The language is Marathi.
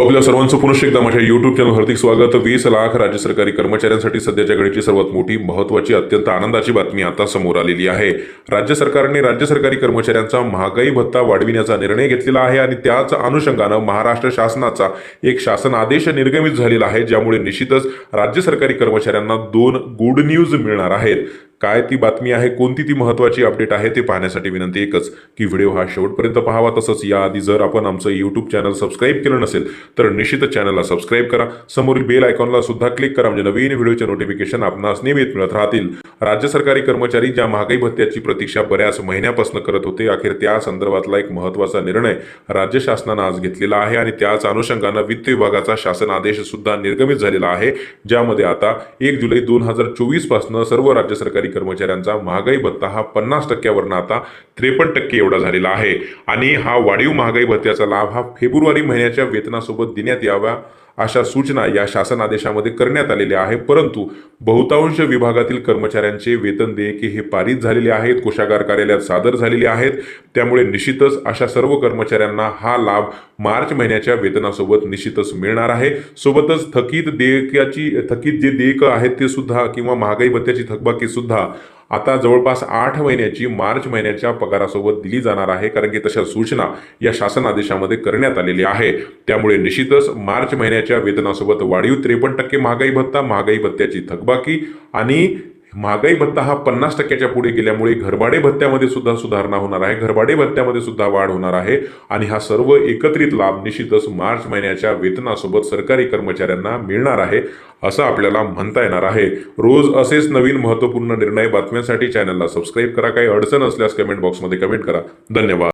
आपल्या सर्वांचं पुनश एकदा माझ्या युट्यूब चॅनल स्वागत. वीस लाख राज्य सरकारी कर्मचाऱ्यांसाठी सध्याच्या घडीची सर्वात मोठी महत्वाची अत्यंत आनंदाची बातमी आता समोर आलेली आहे. राज्य सरकारने राज्य सरकारी कर्मचाऱ्यांचा महागाई भत्ता वाढविण्याचा निर्णय घेतलेला आहे आणि त्याच अनुषंगानं महाराष्ट्र शासनाचा एक शासन आदेश निर्गमित झालेला आहे ज्यामुळे निश्चितच राज्य सरकारी कर्मचाऱ्यांना दोन गुड न्यूज मिळणार आहेत. काय ती बातमी आहे कोणती ती महत्वाची अपडेट आहे ते पाहण्यासाठी विनंती एकच की व्हिडिओ हा शेवटपर्यंत पाहावा. तसंच याआधी जर आपण आमचं यूट्यूब चॅनल सबस्क्राईब केलं नसेल तर निश्चितच चॅनलला सबस्क्राईब करा. समोरील बेल आयकॉनला सुद्धा क्लिक करा म्हणजे नवीन व्हिडिओचे नोटिफिकेशन आपणास नियमित मिळत राहतील. राज्य सरकारी कर्मचारी ज्या महागाई भत्त्याची प्रतीक्षा बऱ्याच महिन्यापासून करत होते अखेर त्या संदर्भातला एक महत्त्वाचा निर्णय राज्य शासनानं आज घेतलेला आहे आणि त्याच अनुषंगानं वित्त विभागाचा शासन आदेश सुद्धा निर्गमित झालेला आहे ज्यामध्ये आता एक जुलै दोन हजार चोवीसपासून सर्व राज्य सरकारी कर्मचाऱ्यांचा महागाई भत्ता हा पन्नास टक्क्यावरनं आता त्रेपन्न टक्के एवढा झालेला आहे. आणि हा वाढीव महागाई भत्त्याचा लाभ हा फेब्रुवारी महिन्याच्या वेतनासोबत देण्यात यावा अशा सूचना या शासन आदेशामध्ये करण्यात आलेल्या आहे परंतु बहुतांश विभागातील कर्मचाऱ्यांचे वेतन देयके हे पारित झालेले आहेत कोषागार कार्यालयात सादर झालेले आहेत. त्यामुळे निश्चितच अशा सर्व कर्मचाऱ्यांना हा लाभ मार्च महिन्याच्या वेतनासोबत निश्चितच मिळणार आहे. सोबतच थकीत देयकाची थकीत जे देयक आहेत ते सुद्धा किंवा महागाई भत्त्याची थकबाकी सुद्धा आता जवळपास आठ महिन्याची मार्च महिन्याच्या पगारासोबत दिली जाणार आहे कारण की तशा सूचना या शासन आदेशामध्ये करण्यात आलेली आहे. त्यामुळे निश्चितच मार्च महिन्याच्या वेतनासोबत वाढीव त्रेपन्न टक्के महागाई भत्ता महागाई भत्त्याची थकबाकी आणि महागाई भत्ता हा पन्नास टक्क्याच्या पुढे गेल्यामुळे घरभाडे भत्त्यामध्ये सुद्धा सुधारणा होणार आहे. घरभाडे भत्त्यामध्ये सुद्धा वाढ होणार आहे आणि हा सर्व एकत्रित लाभ निश्चितच मार्च महिन्याच्या वेतनासोबत सरकारी कर्मचाऱ्यांना मिळणार आहे असं आपल्याला म्हणता येणार आहे. रोज असेच नवीन महत्त्वपूर्ण निर्णय बातम्यांसाठी चॅनलला सबस्क्राईब करा. काही अडचण असल्यास कमेंट बॉक्समध्ये कमेंट करा. धन्यवाद.